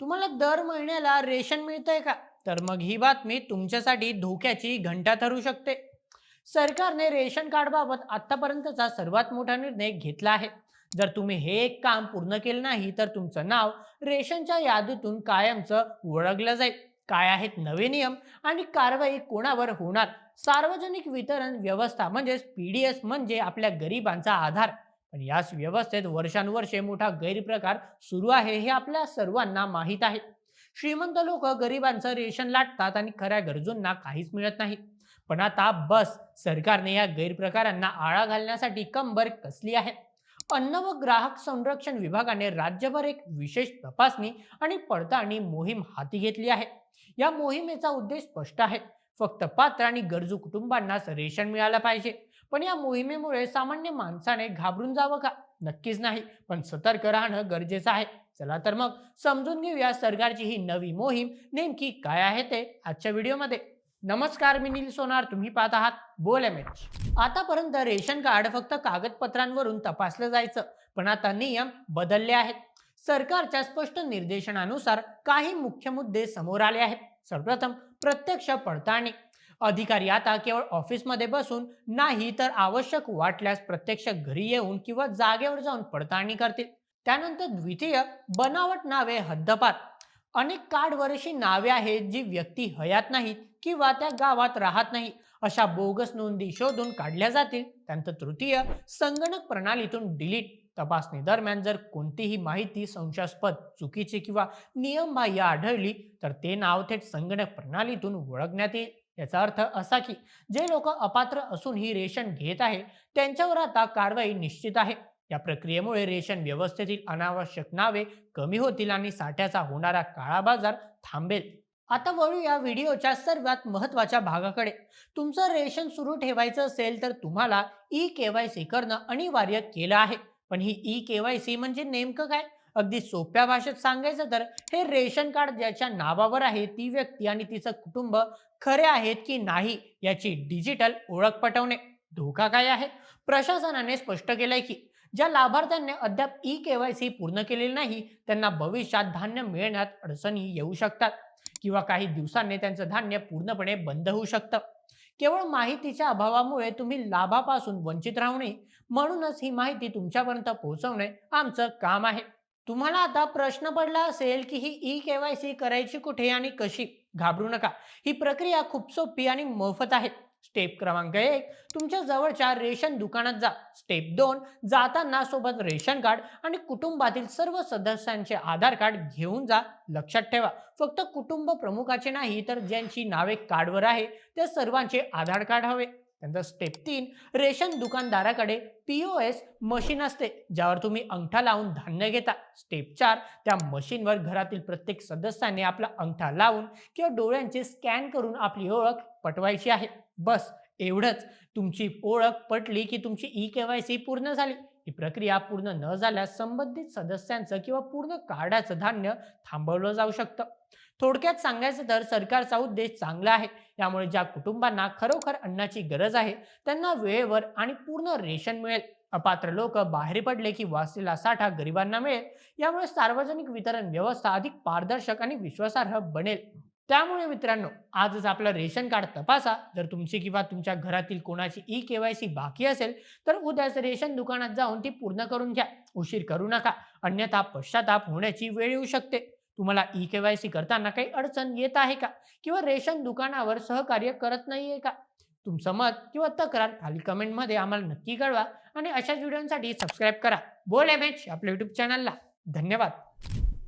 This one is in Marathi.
तुम्हाला दर महिन्याला रेशन मिळतंय का? तर मग ही बातमी तुमच्यासाठी धोक्याची घंटा ठरू शकते. सरकारने रेशन कार्ड बाबत आतापर्यंतचा सर्वात मोठा निर्णय घेतला आहे. जर तुम्ही हे एक काम पूर्ण केलं नाही तर तुमचं नाव रेशनच्या यादीतून कायमचं ओळखलं जाईल. काय आहेत नवे नियम आणि कारवाई कोणावर होणार? सार्वजनिक वितरण व्यवस्था म्हणजेच पीडीएस म्हणजे आपल्या गरिबांचा आधार. पण याच व्यवस्थेत वर्षानुवर्षे मोठा गैरप्रकार सुरू आहे हे आपल्या सर्वांना माहीत आहे. श्रीमंत लोक गरिबांचं रेशन लाटतात आणि खऱ्या गरजूंना काहीच मिळत नाही. पण आता बस सरकारने या गैरप्रकारांना आळा घालण्यासाठी कंबर कसली आहे? अन्न व ग्राहक संरक्षण विभागाने राज्यभर एक विशेष तपासणी आणि पडताळणी मोहीम हाती घेतली आहे. या मोहिमेचा उद्देश स्पष्ट आहे. फक्त पात्र आणि गरजू कुटुंबांनाच रेशन मिळालं पाहिजे. पण या मोहिमेमुळे सामान्य माणसाने घाबरून जावं का? नक्कीच नाही. पण सतर्क राहणं गरजेचं आहे. चला तर मग समजून घेऊया सरकारची ही नवी मोहीम नेमकी काय आहे ते आजच्या व्हिडिओमध्ये. नमस्कार मी नील सोनार. तुम्ही पाहत आहात बोल एम एच. आतापर्यंत रेशन कार्ड फक्त कागदपत्रांवरून तपासलं जायचं. पण आता नियम बदलले आहेत. सरकारच्या स्पष्ट निर्देशनानुसार काही मुख्य मुद्दे समोर आले आहेत. सर्वप्रथम प्रत्यक्ष पडताळणी. अधिकारी आता केवळ ऑफिसमध्ये बसून नाही तर आवश्यक वाटल्यास प्रत्यक्ष घरी येऊन किंवा जागेवर जाऊन पडताळणी करतील. त्यानंतर द्वितीय बनावट नावे हद्दपार. अनेक कार्डवर अशी नावे आहेत जी व्यक्ती हयात नाहीत किंवा त्या गावात राहत नाही. अशा बोगस नोंदी शोधून काढल्या जातील. त्यानंतर तृतीय संगणक प्रणालीतून डिलीट तपासणी दरम्यान जर कोणतीही माहिती संशयास्पद चुकीची किंवा नियमबाह्य आढळली तर ते नाव थेट संगणक प्रणालीतून ओळखण्यात येईल. याचा अर्थ असा की जे लोक अपात्र असून ही रेशन घेत आहे त्यांच्यावर आता कारवाई निश्चित आहे. या प्रक्रियेमुळे रेशन व्यवस्थेतील अनावश्यक नावे कमी होतील आणि साठ्याचा होणारा काळा बाजार थांबेल. आता वळू या व्हिडिओच्या सर्वात महत्त्वाच्या भागाकडे. तुमचं रेशन सुरू ठेवायचं असेल तर तुम्हाला ई केवायसी करणं अनिवार्य केलं आहे. पण ही ई केवायसी म्हणजे नेमकं काय? अगदी सोप्या भाषेत सांगायचं तर हे रेशन कार्ड ज्याच्या नावावर आहे ती व्यक्ती आणि तिचं कुटुंब खरे आहेत की नाही याची डिजिटल ओळख पटवणे. धोका काय आहे? प्रशासनाने स्पष्ट केलंय की ज्या लाभार्थ्यांनी अद्याप ई केवायसी पूर्ण केलेली नाही त्यांना भविष्यात धान्य मिळण्यात अडचणी येऊ शकतात किंवा काही दिवसांनी त्यांचं धान्य पूर्णपणे बंद होऊ शकतं. केवळ माहितीच्या अभावामुळे तुम्ही लाभापासून वंचित राहू नये. म्हणूनच ही माहिती तुमच्यापर्यंत पोहोचवणे आमचं काम आहे. तुम्हाला आता प्रश्न पडला असेल की ही ई केवायसी करायची कुठे आणि कशी? घाबरू नका. ही प्रक्रिया खूप सोपी आणि मोफत आहे. स्टेप क्रमांक एक. तुमच्या जवळच्या रेशन दुकानात जा. स्टेप दोन. जाताना सोबत रेशन कार्ड आणि कुटुंबातील सर्व सदस्यांचे आधार कार्ड घेऊन जा. लक्षात ठेवा. फक्त कुटुंब प्रमुखाचे नाही तर ज्यांची नावे कार्डवर आहे त्या सर्वांचे आधार कार्ड हवे. त्यानंतर स्टेप तीन रेशन दुकानदाराकडे पी ओ एस मशीन असते ज्यावर तुम्ही अंगठा लावून धान्य घेता. स्टेप चार त्या मशीनवर घरातील प्रत्येक सदस्याने आपला अंगठा लावून किंवा डोळ्यांचे स्कॅन करून आपली ओळख पटवायची आहे. बस एवढंच. तुमची ओळख पटली की तुमची ई केवायसी पूर्ण झाली. ही प्रक्रिया पूर्ण न झाल्यास संबंधित सदस्यांचं किंवा पूर्ण कार्डाचं धान्य थांबवलं जाऊ शकतं. थोडक्यात सांगायचं तर सरकारचा उद्देश चांगला आहे. यामुळे ज्या कुटुंबांना खरोखर अन्नाची गरज आहे त्यांना वेळेवर आणि पूर्ण रेशन मिळेल. अपात्र लोक बाहेर पडले की वाचलेला साठा गरिबांना मिळेल. यामुळे सार्वजनिक वितरण व्यवस्था अधिक पारदर्शक आणि विश्वासार्ह बनेल. त्यामुळे मित्रांनो आजच आपलं रेशन कार्ड तपासा. जर तुमची किंवा तुमच्या घरातील कोणाची ई केवायसी बाकी असेल तर उद्याच रेशन दुकानात जाऊन ती पूर्ण करून घ्या. उशीर करू नका. अन्यथा पश्चाताप होण्याची वेळ येऊ शकते. तुम्हाला ई केवायसी करताना काही अडचण येत आहे का? किंवा रेशन दुकानावर सहकार्य करत नाहीये का? तुमचं मत किंवा तक्रार खाली कमेंटमध्ये आम्हाला नक्की कळवा आणि अशाच व्हिडिओसाठी सबस्क्राईब करा. बोल एम एच आपल्या युट्यूब चॅनलला धन्यवाद.